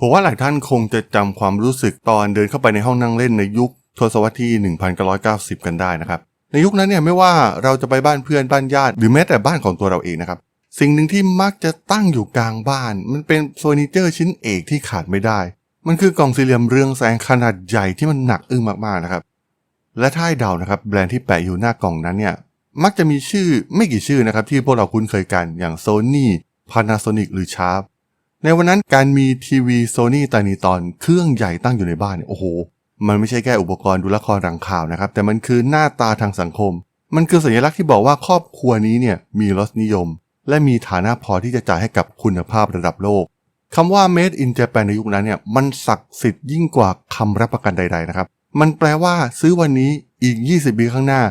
ผมว่าหลายท่านคงจะจำความรู้สึกตอนเดินเข้าไปในห้องนั่งเล่นในยุคทศวรรษที่ 1990 กันได้นะครับ ในยุคนั้นเนี่ยไม่ว่าเราจะไปบ้านเพื่อนบ้านญาติ หรือแม้แต่บ้านของตัวเราเองนะครับ สิ่งหนึ่งที่มักจะตั้งอยู่กลางบ้าน มันเป็นเฟอร์นิเจอร์ชิ้นเอกที่ขาดไม่ได้ มันคือกล่องสี่เหลี่ยมเรืองแสงขนาดใหญ่ที่มันหนักอึ้งมากๆนะครับ และถ้าให้เดานะครับแบรนด์ที่แปะอยู่หน้ากล่องนั้นเนี่ยมักจะมีชื่อไม่กี่ชื่อนะครับที่พวกเราคุ้นเคยกันอย่าง Sony Panasonic หรือ Sharp ในวันนั้นการมีทีวี Sony ตนีตอนเครื่องใหญ่ตั้งอยู่ในบ้านเนี่ยโอ้โห มันไม่ใช่แค่อุปกรณ์ดูละครรังข่าวนะครับ แต่มันคือหน้าตาทางสังคม มันคือสัญลักษณ์ที่บอกว่าครอบครัวนี้เนี่ยมีรสนิยม และมีฐานะพอที่จะจ่ายให้กับคุณภาพระดับโลกคำว่า made in Japan ในยุคนั้นเนี่ยมันศักดิ์สิทธิ์ยิ่งกว่าคำรับประกันใด ๆ นะครับ มันแปลว่าซื้อวันนี้อีก 20 ปีข้างหน้า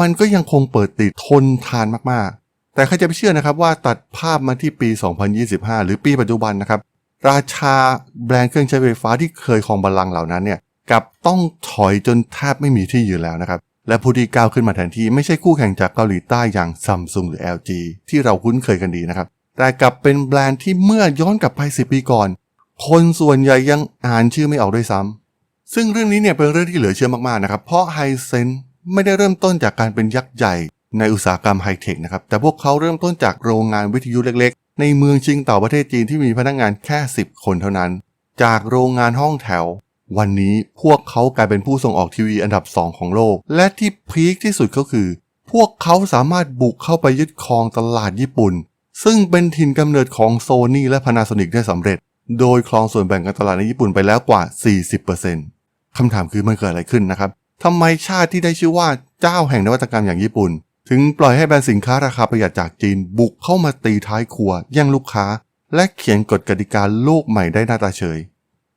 มันก็ยังคงเปิดติดทนทานมากๆ แต่ใครจะไปเชื่อนะครับว่าตัดภาพมาที่ปี 2025 หรือปีปัจจุบันนะครับ ราชาแบรนด์เครื่องใช้ไฟฟ้าที่เคยครองบัลลังก์เหล่านั้นเนี่ยกับต้องถอยจนแทบไม่มีที่ยืนแล้วนะครับ และผู้ที่ก้าวขึ้นมาแทนที่ไม่ใช่คู่แข่งจากเกาหลีใต้อย่างซัมซุงหรือ LG ที่เราคุ้นเคยกันดีนะครับ แต่กลับเป็นแบรนด์ที่เมื่อย้อนกลับไป 10 ปีก่อน คนส่วนใหญ่ยังอ่านชื่อไม่ออกด้วยซ้ำซึ่งเรื่องนี้เนี่ยเป็นเรื่องที่เหลือเชื่อมากๆนะครับ เพราะไฮเซนไม่ได้เริ่มต้นจากการเป็นยักษ์ใหญ่ ในอุตสาหกรรมไฮเทคนะครับ แต่พวกเขาเริ่มต้นจากโรงงานวิทยุเล็กๆ ในเมืองชิงเต่าประเทศจีนที่มีพนักงานแค่ 10 คนเท่านั้น จากโรงงานห้องแถว วันนี้พวกเขากลายเป็นผู้ส่งออกทีวีอันดับ 2 ของโลก และที่พีคที่สุดก็คือ พวกเขาสามารถบุกเข้าไปยึดครองตลาดญี่ปุ่น ซึ่งเป็นถิ่นกำเนิดของโซนี่และ Panasonic ได้สำเร็จ โดยครองส่วนแบ่งการตลาดในญี่ปุ่นไปแล้วกว่า 40%คำถามคือมันเกิดอะไรขึ้นนะครับทำไมชาติที่ได้ชื่อว่าเจ้าแห่งนวัตกรรมอย่างญี่ปุ่น ถึงปล่อยให้แบรนด์สินค้าราคาประหยัดจากจีนบุกเข้ามาตีท้ายครัวแย่งลูกค้า และเขียนกฎกติกาโลกใหม่ได้หน้าตาเฉย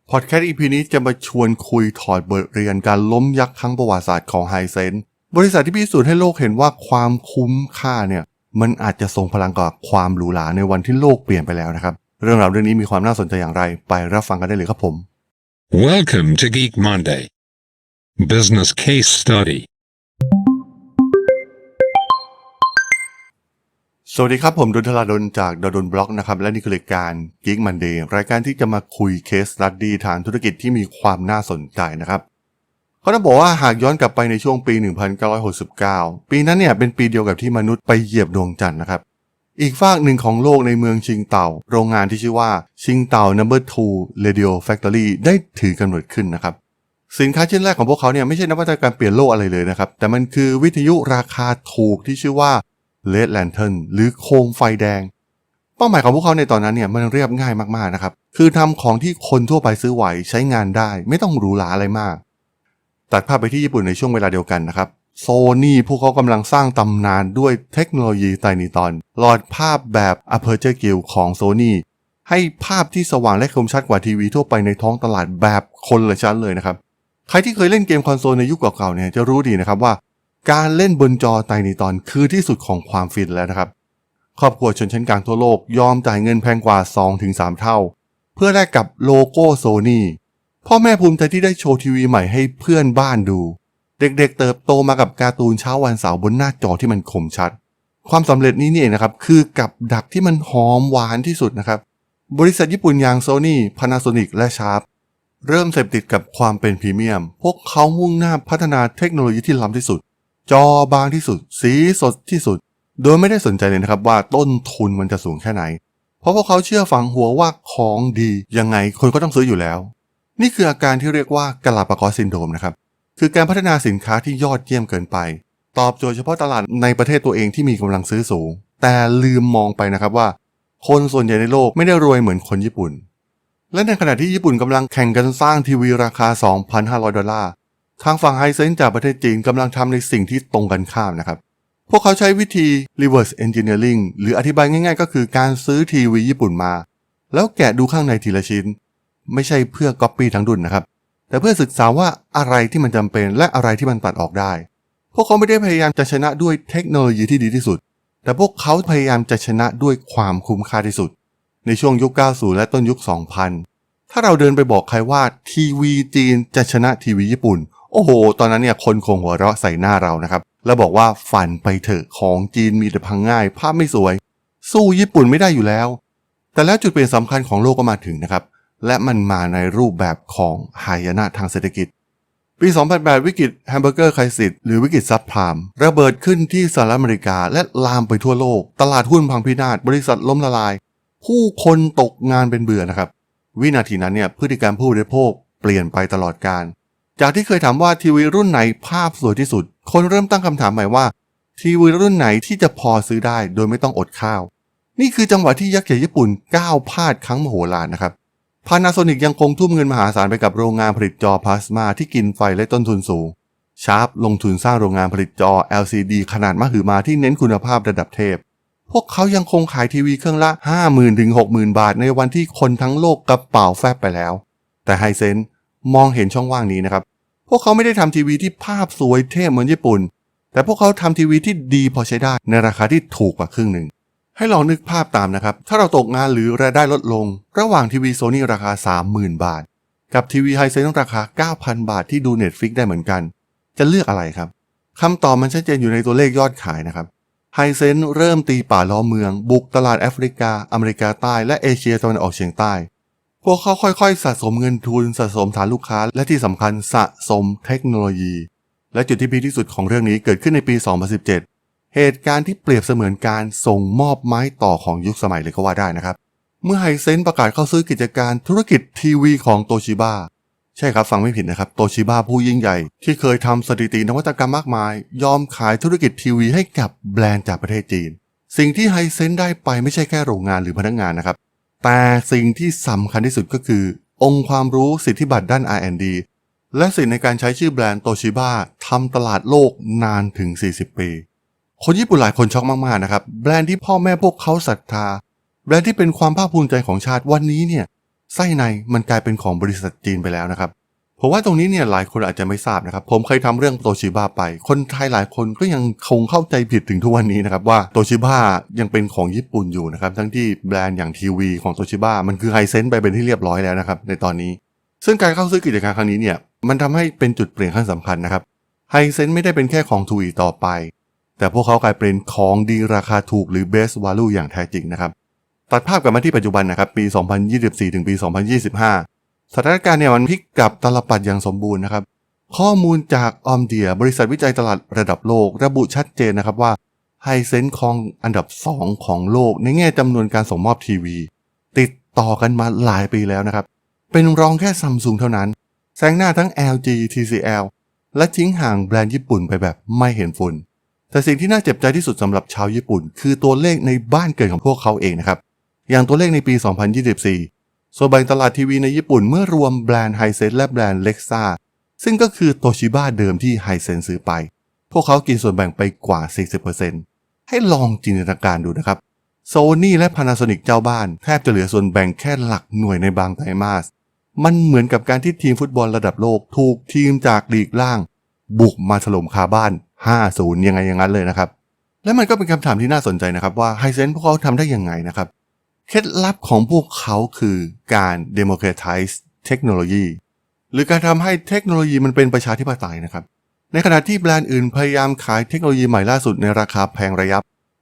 พอดแคสต์ EP นี้จะมาชวนคุยถอดบทเรียนการล้มยักษ์ครั้งประวัติศาสตร์ของไฮเซนบริษัทที่พิสูจน์ให้โลกเห็นว่าความคุ้มค่าเนี่ยมันอาจจะทรงพลังกับความหรูหราในวันที่โลกเปลี่ยนไปแล้วนะครับ เรื่องราวเรื่องนี้มีความน่าสนใจอย่างไร ไปรับฟังกันได้เลยครับผม Welcome to Geek Monday. Business Case Study. สวัสดีครับ ผมดนทลาดนจากดนบล็อกนะครับ และนี่คือรายการ Geek Monday รายการที่จะมาคุยเคส s ั u ดี้ทางธุรกิจที่มีความน่าสนใจนะครับเขาต้องบอกว่าหากย้อนกลับไปในช่วงปี 1969 ปีนั้นเนี่ยเป็นปีเดียวกับที่มนุษย์ไปเหยียบดวงจันทร์นะครับ อีกฝากหนึ่งของโลกในเมืองชิงเต่า โรงงานที่ชื่อว่าชิงเต่า Number 2 Radio Factory ได้ถือกำเนิดขึ้นนะครับสินค้าชิ้นแรกของพวกเขาเนี่ยไม่ใช่นวัตกรรมเปลี่ยนโลกอะไรเลยนะครับ แต่มันคือวิทยุราคาถูกที่ชื่อว่า Red Lantern หรือโคมไฟแดง เป้าหมายของพวกเขาในตอนนั้นเนี่ยมันเรียบง่ายมากๆนะครับ คือทำของที่คนทั่วไปซื้อไหวใช้งานได้ ไม่ต้องหรูหราอะไรมาก ตัดภาพไปที่ญี่ปุ่นในช่วงเวลาเดียวกันนะครับโซนี่พวกเขากำลังสร้างตำนานด้วยเทคโนโลยีไตรนิตอนหลอดภาพแบบ Aperture g i l ของโซนี่ให้ภาพที่สว่างและคมชัดกว่าทีวีทั่วไปในท้องตลาดแบบคนละชั้นเลยนะครับ ใครที่เคยเล่นเกมคอนโซลในยุคเก่าๆเนี่ยจะรู้ดีนะครับว่า การเล่นบนจอไตรนิตอนคือที่สุดของความฟินแล้วนะครับ ครอบครัวชนชั้นกลางทั่วโลกยอมจ่ายเงินแพงกว่า 2-3 เท่า เพื่อแลกกับโลโก้โซนี่พ่อแม่ภูมิใจที่ได้โชว์ทีวีใหม่ให้เพื่อนบ้านดู เด็กๆเติบโตมากับการ์ตูนเช้าวันเสาร์บนหน้าจอที่มันคมชัด ความสำเร็จนี้นี่เองนะครับคือกับดักที่มันหอมหวานที่สุดนะครับ บริษัทญี่ปุ่นอย่าง Sony Panasonic และ Sharp เริ่มเสพติดกับความเป็นพรีเมียม พวกเขามุ่งหน้าพัฒนาเทคโนโลยีที่ล้ำที่สุด จอบางที่สุด สีสดที่สุด โดยไม่ได้สนใจเลยนะครับว่าต้นทุนมันจะสูงแค่ไหน เพราะพวกเขาเชื่อฝังหัวว่าของดียังไงคนก็ต้องซื้ออยู่แล้ว นี่คืออาการที่เรียกว่ากลาปากอสซินโดรมนะครับ คือการพัฒนาสินค้าที่ยอดเยี่ยมเกินไป ตอบโจทย์เฉพาะตลาดในประเทศตัวเองที่มีกำลังซื้อสูง แต่ลืมมองไปนะครับว่า คนส่วนใหญ่ในโลกไม่ได้รวยเหมือนคนญี่ปุ่น และในขณะที่ญี่ปุ่นกำลังแข่งกันสร้างทีวีราคา 2,500 ดอลลาร์ ทางฝั่งไฮเซนจากประเทศจีนกำลังทำในสิ่งที่ตรงกันข้ามนะครับ พวกเขาใช้วิธี reverse engineering หรืออธิบายง่ายๆ ก็คือการซื้อทีวีญี่ปุ่นมา แล้วแกะดูข้างในทีละชิ้น ไม่ใช่เพื่อก๊อปปี้ทั้งดุนนะครับ แต่เพื่อศึกษาว่าอะไรที่มันจำเป็นและอะไรที่มันตัดออกได้ พวกเขาไม่ได้พยายามจะชนะด้วยเทคโนโลยีที่ดีที่สุด แต่พวกเขาพยายามจะชนะด้วยความคุ้มค่าที่สุด ในช่วงยุค 90 และต้นยุค 2000 ถ้าเราเดินไปบอกใครว่าทีวีจีนจะชนะทีวีญี่ปุ่น โอ้โห ตอนนั้นเนี่ยคนคงหัวเราะใส่หน้าเรานะครับ แล้วบอกว่าฝันไปเถอะของจีนมีแต่พังง่าย ภาพไม่สวย สู้ญี่ปุ่นไม่ได้อยู่แล้ว แต่แล้วจุดเปลี่ยนสำคัญของโลกก็มาถึงนะครับ และมันมาในรูปแบบของหายนะทางเศรษฐกิจ ปี 2008 วิกฤตแฮมเบอร์เกอร์ไครซิสหรือวิกฤตซับพลามระเบิดขึ้นที่สหรัฐอเมริกาและลามไปทั่วโลก ตลาดหุ้นพังพินาศบริษัทล้มละลาย ผู้คนตกงานเป็นเบื่อนะครับวินาทีนั้นเนี่ยพฤติกรรมผู้บริโภคเปลี่ยนไปตลอดการ จากที่เคยถามว่าทีวีรุ่นไหนภาพสวยที่สุด คนเริ่มตั้งคำถามใหม่ว่า ทีวีรุ่นไหนที่จะพอซื้อได้โดยไม่ต้องอดข้าว นี่คือจังหวะที่ยักษ์ใหญ่ญี่ปุ่นก้าวพลาดครั้งมโหฬารนะครับพานาโซนิกยังคงทุ่มเงินมหาศาลไปกับโรงงานผลิตจอพลาสมาที่กินไฟและต้นทุนสูง ชาร์ปลงทุนสร้างโรงงานผลิตจอ LCD ขนาดมหึมาที่เน้นคุณภาพระดับเทพ พวกเขายังคงขายทีวีเครื่องละ 50,000ถึง60,000 บาท ในวันที่คนทั้งโลกกระเป๋าแฟบไปแล้ว แต่ไฮเซนมองเห็นช่องว่างนี้นะครับ พวกเขาไม่ได้ทำทีวีที่ภาพสวยเท่เหมือนญี่ปุ่น แต่พวกเขาทำทีวีที่ดีพอใช้ได้ ในราคาที่ถูกกว่าครึ่งหนึ่ง ให้ลองนึกภาพตามนะครับ ถ้าเราตกงานหรือรายได้ลดลง ระหว่างทีวีโซนี่ราคา 30,000 บาท กับทีวีไฮเซนราคา 9,000 บาทที่ดู Netflix ได้เหมือนกัน จะเลือกอะไรครับคำตอบมันชัดเจนอยู่ในตัวเลขยอดขายนะครับไฮเซนเริ่มตีป่าล้อมเมือง บุกตลาดแอฟริกา อเมริกาใต้และเอเชียตะวันออกเฉียงใต้ พวกเขาค่อยๆ สะสมเงินทุนสะสมฐานลูกค้า และที่สำคัญสะสมเทคโนโลยี และจุดที่พีที่สุดของเรื่องนี้เกิดขึ้นในปี 2017 เหตุการณ์ที่เปรียบเสมือนการส่งมอบไม้ต่อของยุคสมัยเลยก็ว่าได้นะครับ เมื่อไฮเซนประกาศเข้าซื้อกิจการธุรกิจทีวีของโตชิบ a ใช่ครับฟังไม่ผิดนะครับโตชิบ a ผู้ยิ่งใหญ่ ที่เคยทำสถิตินวัตกรรมมากมาย ยอมขายธุรกิจทีวีให้กับแบรนด์จากประเทศจีน สิ่งที่ไฮเซนได้ไปไม่ใช่แค่โรงงานหรือพนักงานนะครับ แต่สิ่งที่สำคัญที่สุดก็คือ องค์ความรู้สิทธิบัตรด้าน R&D และสิทธิในการใช้ชื่อแบรนด์โตชิบ a ทำตลาดโลกนานถึง 40 ปี คนญี่ปุ่นหลายคนช็อกมากๆนะครับ แบรนด์ที่พ่อแม่พวกเขาศรัทธา แบรนด์ที่เป็นความภาคภูมิใจของชาติวันนี้เนี่ยไส้ในมันกลายเป็นของบริษัทจีนไปแล้วนะครับ ผมว่าตรงนี้เนี่ยหลายคนอาจจะไม่ทราบนะครับ ผมเคยทำเรื่องโตชิบ a ไป คนไทยหลายคนก็ยังคงเข้าใจผิดถึงทุกวันนี้นะครับว่าโตชิบ a ยังเป็นของญี่ปุ่นอยู่นะครับทั้งที่แบรนด์อย่างทีวีของโตชิบ a มันคือไฮเซนไปเป็นที่เรียบร้อยแล้วนะครับในตอนนี้ ซึ่งการเข้าซื้อกิจการครั้งนี้เนี่ยมันทำให้เป็นจุดเปลี่ยนขั้นสำคัญนะครับไฮเซนไม่ได้เป็นแค่ของทูอีต่อไป แต่พวกเขากลายเป็นของดีราคาถูกหรือ best value อย่างแท้จริงนะครับตัดภาพกลับมาที่ปัจจุบันนะครับปี 2024 ถึงปี 2025 สถานการณ์เนี่ยมันพลิกกลับตลปัดอย่างสมบูรณ์นะครับ ข้อมูลจากออมเดียบริษัทวิจัยตลาดระดับโลก ระบุชัดเจนนะครับว่าไฮเซนคองอันดับ 2 ของโลกในแง่จำนวนการส่งมอบทีวี ติดต่อกันมาหลายปีแล้วนะครับ เป็นรองแค่ซัมซุงเท่านั้น แซงหน้าทั้ง LG TCL และทิ้งห่างแบรนด์ญี่ปุ่นไปแบบไม่เห็นฝุ่น แต่สิ่งที่น่าเจ็บใจที่สุดสำหรับชาวญี่ปุ่น คือตัวเลขในบ้านเกิดของพวกเขาเองนะครับ อย่างตัวเลขในปี 2024 ส่วนแบ่งตลาดทีวีในญี่ปุ่นเมื่อรวมแบรนด์ไฮเซนและแบรนด์เล็กซ่าซึ่งก็คือโตชิบ a เดิมที่ไฮเซนซื้อไป พวกเขากินส่วนแบ่งไปกว่า 40%ให้ลองจินตนาการดูนะครับโซนี่และ Panasonic เจ้าบ้าน แทบจะเหลือส่วนแบ่งแค่หลักหน่วยในบางไตรมาส มันเหมือนกับการที่ทีมฟุตบอลระดับโลกถูกทีมจากลีกล่าง บุกมาถล่มคาบ้าน 5-0 ยังไงอย่างนั้นเลยนะครับ และมันก็เป็นคำถามที่น่าสนใจนะครับว่าไฮเซนพวกเขาทำได้ยังไงนะครับ เคล็ดลับของพวกเขาคือการ democratize เทคโนโลยี หรือการทำให้เทคโนโลยีมันเป็นประชาธิปไตยนะครับ ในขณะที่แบรนด์อื่นพยายามขายเทคโนโลยีใหม่ล่าสุดในราคาแพงระยับ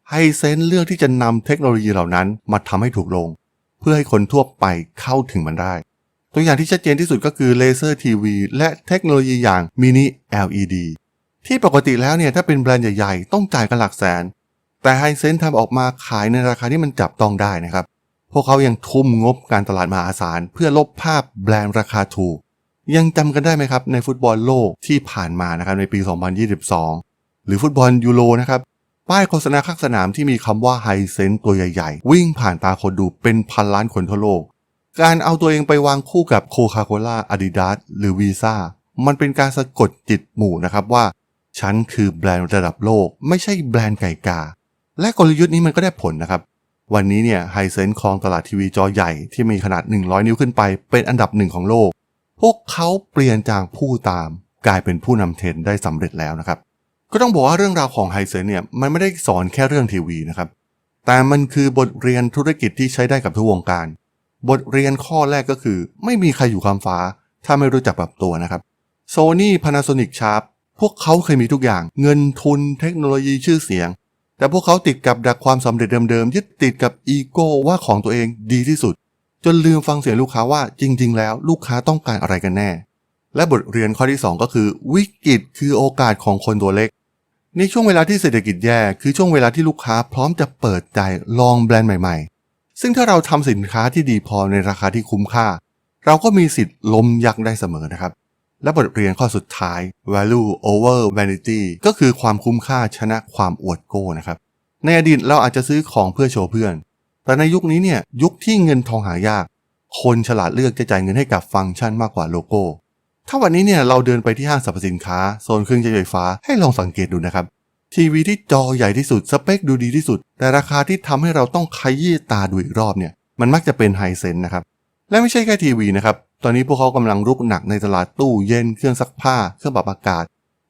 ไฮเซนเลือกที่จะนำเทคโนโลยีเหล่านั้นมาทำให้ถูกลง เพื่อให้คนทั่วไปเข้าถึงมันได้ ตัวอย่างที่ชัดเจนที่สุดก็คือเลเซอร์ทีวีและเทคโนโลยีอย่างมินิ LED ที่ปกติแล้วเนี่ยถ้าเป็นแบรนด์ใหญ่ๆ ต้องจ่ายกันหลักแสน แต่ไฮเซนทำออกมาขายในราคาที่มันจับต้องได้นะครับ พวกเขายังทุ่มงบการตลาดมหาศาล เพื่อลบภาพแบรนด์ราคาถูก ยังจำกันได้ไหมครับ ในฟุตบอลโลกที่ผ่านมานะครับในปี 2022 หรือฟุตบอลยูโรนะครับป้ายโฆษณาข้างสนามที่มีคำว่าไฮเซนตัวใหญ่ๆ วิ่งผ่านตาคนดูเป็นพันล้านคนทั่วโลก การเอาตัวเองไปวางคู่กับโคคาโคล่าอาดิดาสหรือวีซ่ามันเป็นการสะกดจิตหมู่นะครับว่า ฉันคือแบรนด์ระดับโลก ไม่ใช่แบรนด์ไก่กา และกลยุทธ์นี้มันก็ได้ผลนะครับ วันนี้เนี่ยไฮเซนครองตลาดทีวีจอใหญ่ที่มีขนาด 100 นิ้วขึ้นไปเป็นอันดับหนึ่งของโลก พวกเขาเปลี่ยนจากผู้ตามกลายเป็นผู้นำเทรนได้สำเร็จแล้วนะครับ ก็ต้องบอกว่าเรื่องราวของไฮเซนเนี่ยมันไม่ได้สอนแค่เรื่องทีวีนะครับ แต่มันคือบทเรียนธุรกิจที่ใช้ได้กับทุกวงการ บทเรียนข้อแรกก็คือ ไม่มีใครอยู่คำฟ้า ถ้าไม่รู้จักปรับตัวนะครับโซนี่พานาโซนิกชาร์ปพวกเขาเคยมีทุกอย่าง เงินทุนเทคโนโลยีชื่อเสียง แต่พวกเขาติดกับดักความสำเร็จเดิมๆยึดติดกับอีโก้ว่าของตัวเองดีที่สุด จนลืมฟังเสียงลูกค้าว่าจริง ๆ แล้วลูกค้าต้องการอะไรกันแน่ และบทเรียนข้อที่ 2 ก็คือ วิกฤตคือโอกาสของคนตัวเล็ก ในช่วงเวลาที่เศรษฐกิจแย่คือช่วงเวลาที่ลูกค้าพร้อมจะเปิดใจลองแบรนด์ใหม่ ๆ ซึ่งถ้าเราทำสินค้าที่ดีพอในราคาที่คุ้มค่า เราก็มีสิทธิ์ล้มยักษ์ได้เสมอนะครับ และบทเรียนข้อสุดท้าย value over vanity ก็คือความคุ้มค่าชนะความอวดโก้นะครับ ในอดีตเราอาจจะซื้อของเพื่อโชว์เพื่อน แต่ในยุคนี้เนี่ยยุคที่เงินทองหายาก คนฉลาดเลือกจะจ่ายเงินให้กับฟังก์ชันมากกว่าโลโก้ ถ้าวันนี้เนี่ยเราเดินไปที่ห้างสรรพสินค้าโซนเครื่องใช้ไฟฟ้าให้ลองสังเกตดูนะครับ ทีวีที่จอใหญ่ที่สุดสเปคดูดีที่สุด แต่ราคาที่ทำให้เราต้องขยี้ตาดูอีกรอบเนี่ยมันมักจะเป็นไฮเซนนะครับและไม่ใช่แค่ทีวีนะครับ ตอนนี้พวกเขากำลังรุกหนักในตลาดตู้เย็นเครื่องซักผ้าเครื่องปรับอากาศ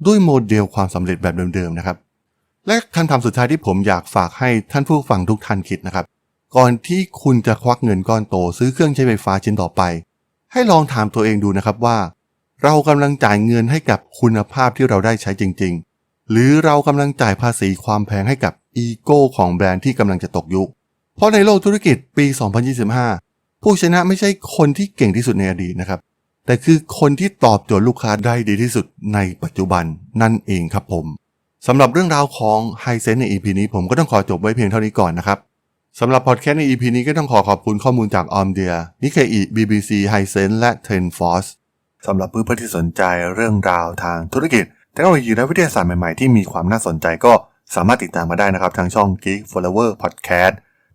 ด้วยโมเดลความสำเร็จแบบเดิมๆนะครับ และคำถามสุดท้ายที่ผมอยากฝากให้ท่านผู้ฟังทุกท่านคิดนะครับ ก่อนที่คุณจะควักเงินก้อนโตซื้อเครื่องใช้ไฟฟ้าชิ้นต่อไป ให้ลองถามตัวเองดูนะครับว่า เรากำลังจ่ายเงินให้กับคุณภาพที่เราได้ใช้จริง ๆ หรือเรากำลังจ่ายภาษีความแพงให้กับอีโก้ของแบรนด์ที่กำลังจะตกยุคเพราะในโลกธุรกิจปี 2025 ผู้ชนะไม่ใช่คนที่เก่งที่สุดในอดีตนะครับ แต่คือคนที่ตอบโจทย์ลูกค้าได้ดีที่สุดในปัจจุบันนั่นเองครับผมสำหรับเรื่องราวของไฮเซนใน EP นี้ผมก็ต้องขอจบไว้เพียงเท่านี้ก่อนนะครับสำหรับพอดแคสต์ใน EP นี้ก็ต้องขอขอบคุณข้อมูลจากออมเดียนิเคอี BBC ไฮเซนและ Tenforce สำหรับเพื่อนๆที่สนใจเรื่องราวทางธุรกิจเทคโนโลยีและวิทยาศาสตร์ใหม่ๆที่มีความน่าสนใจก็สามารถติดตามมาได้นะครับทางช่อง Geek Flower Podcast